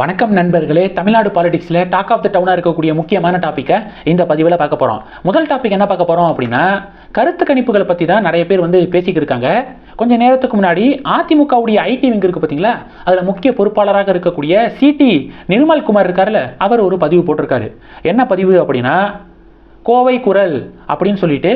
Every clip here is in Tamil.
வணக்கம் நண்பர்களே. தமிழ்நாடு பாலிடிக்ஸில் டாக் ஆஃப் த டவுனாக இருக்கக்கூடிய முக்கியமான டாப்பிக்கை இந்த பதிவில் பார்க்க போகிறோம் முதல் டாபிக் என்ன பார்க்க போகிறோம் அப்படின்னா கருத்து கணிப்புகளை பற்றி தான் நிறைய பேர் வந்து பேசிக்கிட்டு இருக்காங்க. கொஞ்சம் நேரத்துக்கு முன்னாடி அதிமுகவுடைய ஐடி விங் இருக்குது பார்த்தீங்களா அதில் முக்கிய பொறுப்பாளராக இருக்கக்கூடிய சிடி நிர்மல் குமார் இருக்கார்ல அவர் ஒரு பதிவு போட்டிருக்காரு. என்ன பதிவு அப்படின்னா கோவை குரல் அப்படின்னு சொல்லிட்டு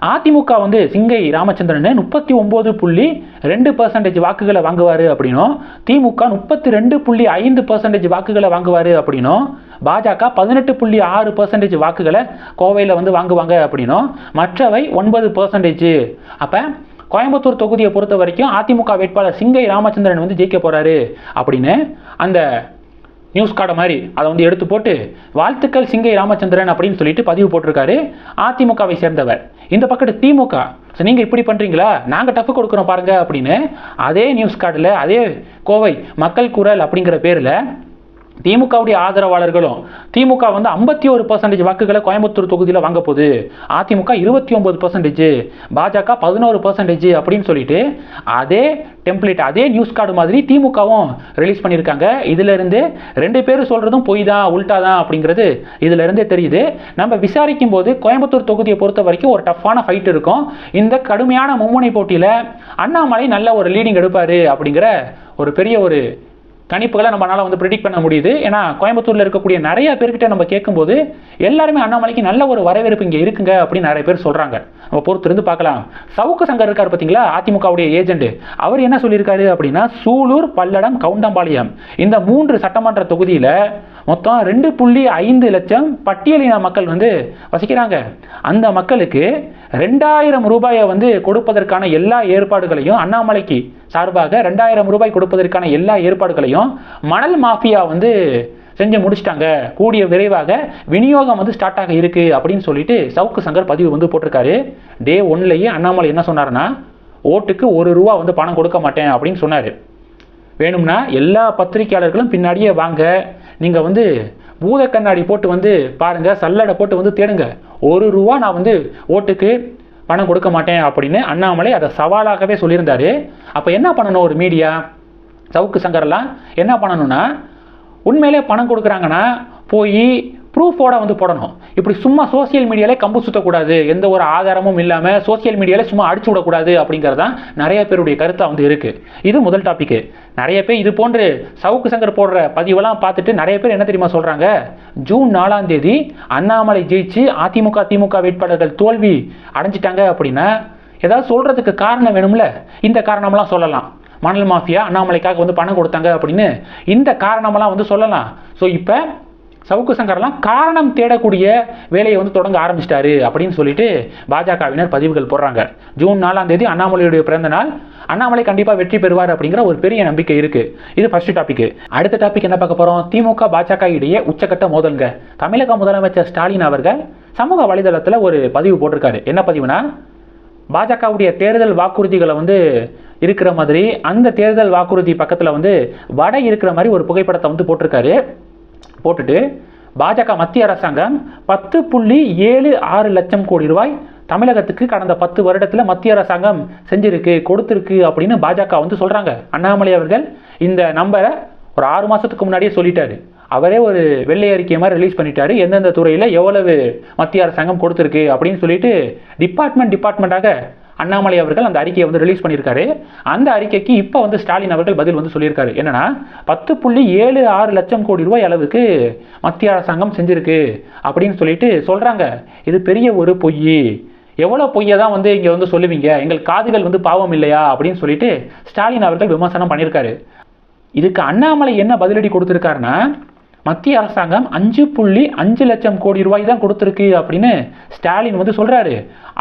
அதிமுக வந்து சிங்கை ராமச்சந்திரன் முப்பத்தி ஒம்பது புள்ளி ரெண்டு பர்சன்டேஜ் வாக்குகளை வாங்குவார் அப்படின்னும். திமுக முப்பத்தி ரெண்டு புள்ளி ஐந்து பர்சன்டேஜ் வாக்குகளை வாங்குவார் அப்படின்னும். பாஜக பதினெட்டு புள்ளி ஆறு பர்சன்டேஜ் வாக்குகளை கோவையில் வந்து வாங்குவாங்க அப்படின்னும். மற்றவை ஒன்பது பர்சன்டேஜ் அப்போ கோயம்புத்தூர் தொகுதியை பொறுத்த வரைக்கும் அதிமுக வேட்பாளர் சிங்கை ராமச்சந்திரன் வந்து ஜெயிக்க போகிறாரு அப்படின்னு அந்த நியூஸ் கார்டை மாதிரி அதை வந்து எடுத்து போட்டு வாழ்த்துக்கள் சிங்கை ராமச்சந்திரன் அப்படின்னு சொல்லிட்டு பதிவு போட்டிருக்காரு. அதிமுகவை சேர்ந்தவர். இந்த பக்கத்து திமுக ஸோ நீங்கள் இப்படி பண்ணுறீங்களா நாங்கள் டஃப் கொடுக்குறோம் பாருங்கள் அப்படின்னு அதே நியூஸ் கார்டில் அதே கோவை மக்கள் குரல் அப்படிங்கிற பேரில் திமுகவுடைய ஆதரவாளர்களும் திமுக வந்து ஐம்பத்தி ஒரு பர்சன்டேஜ் வாக்குகளை கோயம்புத்தூர் தொகுதியில் வாங்க போகுது. அதிமுக இருபத்தி ஒன்பது பர்சன்டேஜ் பாஜக பதினோரு பர்சன்டேஜ் அப்படின்னு சொல்லிட்டு அதே டெம்ப்ளேட் அதே நியூஸ் கார்டு மாதிரி திமுகவும் ரிலீஸ் பண்ணியிருக்காங்க. இதிலிருந்து ரெண்டு பேரும் சொல்கிறதும் பொய் தான் உல்டா தான் அப்படிங்கிறது இதிலிருந்தே தெரியுது. நம்ம விசாரிக்கும் போது கோயம்புத்தூர் தொகுதியை பொறுத்த வரைக்கும் ஒரு டஃப்பான ஃபைட் இருக்கும். இந்த கடுமையான மும்முனை போட்டியில் அண்ணாமலை நல்ல ஒரு லீடிங் எடுப்பார் அப்படிங்கிற ஒரு பெரிய ஒரு கணிப்புகளை நம்மளால் வந்து ப்ரிடிக்ட் பண்ண முடியுது. ஏன்னா கோயம்புத்தூரில் இருக்கக்கூடிய நிறைய பேர்கிட்ட நம்ம கேட்கும்போது எல்லாருமே அண்ணாமலைக்கு நல்ல ஒரு வரவேற்பு இங்கே இருக்குங்க அப்படின்னு நிறைய பேர் சொல்கிறாங்க நம்ம பொறுத்திருந்து பார்க்கலாம். சவுக்கு சங்கர் இருக்கார் பார்த்தீங்களா? அதிமுகவுடைய ஏஜென்ட் அவர் என்ன சொல்லியிருக்காரு அப்படின்னா சூலூர் பல்லடம் கவுண்டம்பாளையம். இந்த மூன்று சட்டமன்ற தொகுதியில் மொத்தம் ரெண்டு புள்ளி ஐந்து லட்சம் பட்டியலின மக்கள் வந்து வசிக்கிறாங்க. அந்த மக்களுக்கு ரெண்டாயிரம் ரூபாயை வந்து கொடுப்பதற்கான எல்லா ஏற்பாடுகளையும் அண்ணாமலைக்கு சார்பாக ரெண்டாயிரம் ரூபாய் கொடுப்பதற்கான எல்லா ஏற்பாடுகளையும் மணல் மாஃபியா வந்து செஞ்சு முடிச்சிட்டாங்க. கூடிய விரைவாக விநியோகம் வந்து ஸ்டார்ட் ஆக இருக்கு அப்படின்னு சொல்லிட்டு சவுக்கு சங்கர் பதிவு வந்து போட்டிருக்காரு. டே ஒன்லேயே அண்ணாமலை என்ன சொன்னார்னா ஓட்டுக்கு ஒரு ரூபா வந்து பணம் கொடுக்க மாட்டேன் அப்படின்னு சொன்னார். வேணும்னா எல்லா பத்திரிகையாளர்களும் பின்னாடியே வாங்க. நீங்கள் வந்து பூத கண்ணாடி போட்டு வந்து பாருங்க சல்லடை போட்டு வந்து தேடுங்க. ஒரு ரூபா நான் வந்து ஓட்டுக்கு பணம் கொடுக்க மாட்டேன் அப்படின்னு அண்ணாமலை அதை சவாலாகவே சொல்லியிருந்தார். அப்போ என்ன பண்ணணும் ஒரு மீடியா சவுக்கு சங்கர்லாம்? என்ன பண்ணணும்னா உண்மையிலே பணம் கொடுக்குறாங்கன்னா போய் ப்ரூஃபோட வந்து போடணும். இப்படி சும்மா சோசியல் மீடியாவிலே கம்பு சுத்தக்கூடாது எந்த ஒரு ஆதாரமும் இல்லாமல் சோசியல் மீடியாவில் சும்மா அடிச்சு விடக்கூடாது அப்படிங்கிறது தான் நிறைய பேருடைய கருத்தாக வந்து இருக்குது இது முதல் டாப்பிக்கு நிறைய பேர் இது போன்று சவுக்கு சங்கர் போடுற பதிவெல்லாம் பார்த்துட்டு நிறைய பேர் என்ன தெரியுமா சொல்கிறாங்க ஜூன் நாலாம் தேதி அண்ணாமலை ஜெயிச்சு அதிமுக திமுக வேட்பாளர்கள் தோல்வி அடைஞ்சிட்டாங்க அப்படின்னா ஏதாவது சொல்கிறதுக்கு காரணம் வேணும்ல? இந்த காரணம்லாம் சொல்லலாம். மணல் மாஃபியா அண்ணாமலைக்காக வந்து பணம் கொடுத்தாங்க அப்படின்னு இந்த காரணமெல்லாம் வந்து சொல்லலாம். ஸோ இப்போ சவுக்கு சங்கர்லாம் காரணம் தேடக்கூடிய வேலையை வந்து தொடங்க ஆரம்பிச்சிட்டாரு அப்படின்னு சொல்லிட்டு பாஜகவினர் பதிவுகள் போடுறாங்க. ஜூன் நாலாம் தேதி அண்ணாமலையுடைய பிறந்த நாள். அண்ணாமலை கண்டிப்பாக வெற்றி பெறுவார் அப்படிங்கிற ஒரு பெரிய நம்பிக்கை இருக்கு. இது ஃபர்ஸ்ட் டாபிக் அடுத்த டாபிக் என்ன பார்க்க போறோம்? திமுக பாஜக இடையே உச்சக்கட்ட மோதல்ங்க. தமிழக முதலமைச்சர் ஸ்டாலின் அவர்கள் சமூக வலைதளத்தில் ஒரு பதிவு போட்டிருக்காரு. என்ன பதிவுனா? பாஜகவுடைய தேர்தல் வாக்குறுதிகளை வந்து இருக்கிற மாதிரி அந்த தேர்தல் வாக்குறுதி பக்கத்தில் வந்து வடை இருக்கிற மாதிரி ஒரு புகைப்படத்தை வந்து போட்டிருக்காரு. போட்டுட்டு பாஜக மத்திய அரசாங்கம் பத்து புள்ளி ஏழு ஆறு லட்சம் கோடி ரூபாய் தமிழகத்துக்கு கடந்த பத்து வருடத்தில் மத்திய அரசாங்கம் செஞ்சிருக்கு கொடுத்துருக்கு அப்படின்னு பாஜக வந்து சொல்கிறாங்க அண்ணாமலை அவர்கள் இந்த நம்பரை ஒரு ஆறு மாதத்துக்கு முன்னாடியே சொல்லிட்டாரு. அவரே ஒரு வெள்ளை அறிக்கை மாதிரி ரிலீஸ் பண்ணிட்டாரு. எந்தெந்த துறையில் எவ்வளவு மத்திய அரசாங்கம் கொடுத்துருக்கு அப்படின்னு சொல்லிட்டு டிபார்ட்மெண்ட் டிபார்ட்மெண்ட்டாக அண்ணாமலை அவர்கள் அந்த அறிக்கையை வந்து ரிலீஸ் பண்ணியிருக்காரு. அந்த அறிக்கைக்கு இப்போ வந்து ஸ்டாலின் அவர்கள் பதில் வந்து சொல்லியிருக்காரு. என்னன்னா பத்து புள்ளி ஏழு ஆறு லட்சம் கோடி ரூபாய் அளவுக்கு மத்திய அரசாங்கம் செஞ்சிருக்கு அப்படின்னு சொல்லிட்டு சொல்கிறாங்க இது பெரிய ஒரு பொய் எவ்வளோ பொய்யை தான் வந்து இங்கே வந்து சொல்லுவீங்க? எங்கள் காதுகள் வந்து பாவம் இல்லையா? அப்படின்னு சொல்லிட்டு ஸ்டாலின் அவர்கள் விமர்சனம் பண்ணியிருக்காரு. இதுக்கு அண்ணாமலை என்ன பதிலடி கொடுத்துருக்காருன்னா மத்திய அரசாங்கம் அஞ்சு புள்ளி அஞ்சு லட்சம் கோடி ரூபாய் தான் கொடுத்துருக்கு அப்படின்னு ஸ்டாலின் வந்து சொல்கிறாரு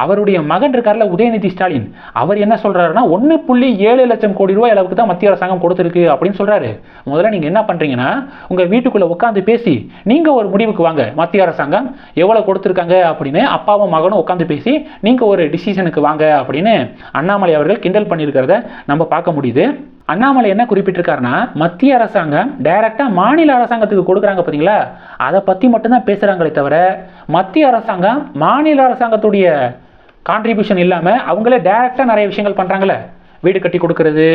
அவருடைய மகன் இருக்கார்ல உதயநிதி ஸ்டாலின். அவர் என்ன சொல்கிறாருன்னா ஒன்று புள்ளி ஏழு லட்சம் கோடி ரூபாய் அளவுக்கு தான் மத்திய அரசாங்கம் கொடுத்துருக்கு அப்படின்னு சொல்கிறாரு முதல்ல நீங்கள் என்ன பண்ணுறீங்கன்னா உங்கள் வீட்டுக்குள்ளே உட்காந்து பேசி நீங்கள் ஒரு முடிவுக்கு வாங்க. மத்திய அரசாங்கம் எவ்வளோ கொடுத்துருக்காங்க அப்படின்னு அப்பாவும் மகனும் உட்காந்து பேசி நீங்கள் ஒரு டிசிஷனுக்கு வாங்க அப்படின்னு அண்ணாமலை அவர்கள் கிண்டல் பண்ணியிருக்கிறத நம்ம பார்க்க முடியுது. அண்ணாமலை என்ன குறிப்பிட்டிருக்காருன்னா மத்திய அரசாங்கம் டைரக்டாக மாநில அரசாங்கத்துக்கு கொடுக்குறாங்க பார்த்தீங்களா அதை பற்றி மட்டும்தான் பேசுகிறாங்களே தவிர மத்திய அரசாங்கம் மாநில அரசாங்கத்துடைய கான்ட்ரிபியூஷன் இல்லாமல் அவங்களே டைரக்டாக நிறைய விஷயங்கள் பண்ணுறாங்களே வீடு கட்டி கொடுக்கறது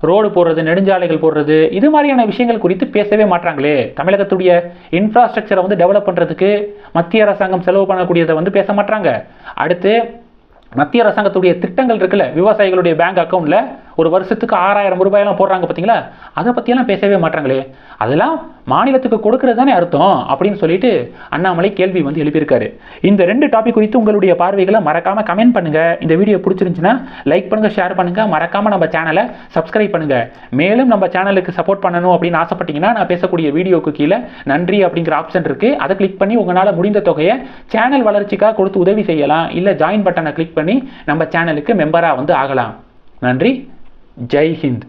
ரோடு போடுறது நெடுஞ்சாலைகள் போடுறது இது மாதிரியான விஷயங்கள் குறித்து பேசவே மாட்டாங்களே தமிழகத்துடைய இன்ஃப்ராஸ்ட்ரக்சரை வந்து டெவலப் பண்ணுறதுக்கு மத்திய அரசாங்கம் செலவு பண்ணக்கூடியதை வந்து பேச மாட்டாங்க அடுத்து மத்திய அரசாங்கத்துடைய திட்டங்கள் இருக்குல்ல விவசாயிகளுடைய பேங்க் அக்கௌண்ட்டில் ஒரு வருஷத்துக்கு ஆறாயிரம் ரூபாயெல்லாம் போடுறாங்க பார்த்தீங்களா? அதை பற்றியெல்லாம் பேசவே மாட்டாங்களே. அதெல்லாம் மாநிலத்துக்கு கொடுக்கறது தானே அர்த்தம் அப்படின்னு சொல்லிட்டு அண்ணாமலை கேள்வி வந்து எழுப்பியிருக்காரு. இந்த ரெண்டு டாபிக் குறித்து உங்களுடைய பார்வைகளை மறக்காமல் கமெண்ட் பண்ணுங்கள் இந்த வீடியோ பிடிச்சிருந்துச்சுன்னா லைக் பண்ணுங்கள் ஷேர் பண்ணுங்கள் மறக்காமல் நம்ம சேனலை சப்ஸ்கிரைப் பண்ணுங்கள் மேலும் நம்ம சேனலுக்கு சப்போர்ட் பண்ணணும் அப்படின்னு ஆசைப்பட்டீங்கன்னா நான் பேசக்கூடிய வீடியோக்கு கீழே நன்றி அப்படிங்கிற ஆப்ஷன் இருக்குது அதை கிளிக் பண்ணி உங்களால் முடிந்த தொகையை சேனல் வளர்ச்சிக்காக கொடுத்து உதவி செய்யலாம். இல்லை ஜாயின் பட்டனை கிளிக் பண்ணி நம்ம சேனலுக்கு மெம்பராக வந்து ஆகலாம். நன்றி. Jai Hind.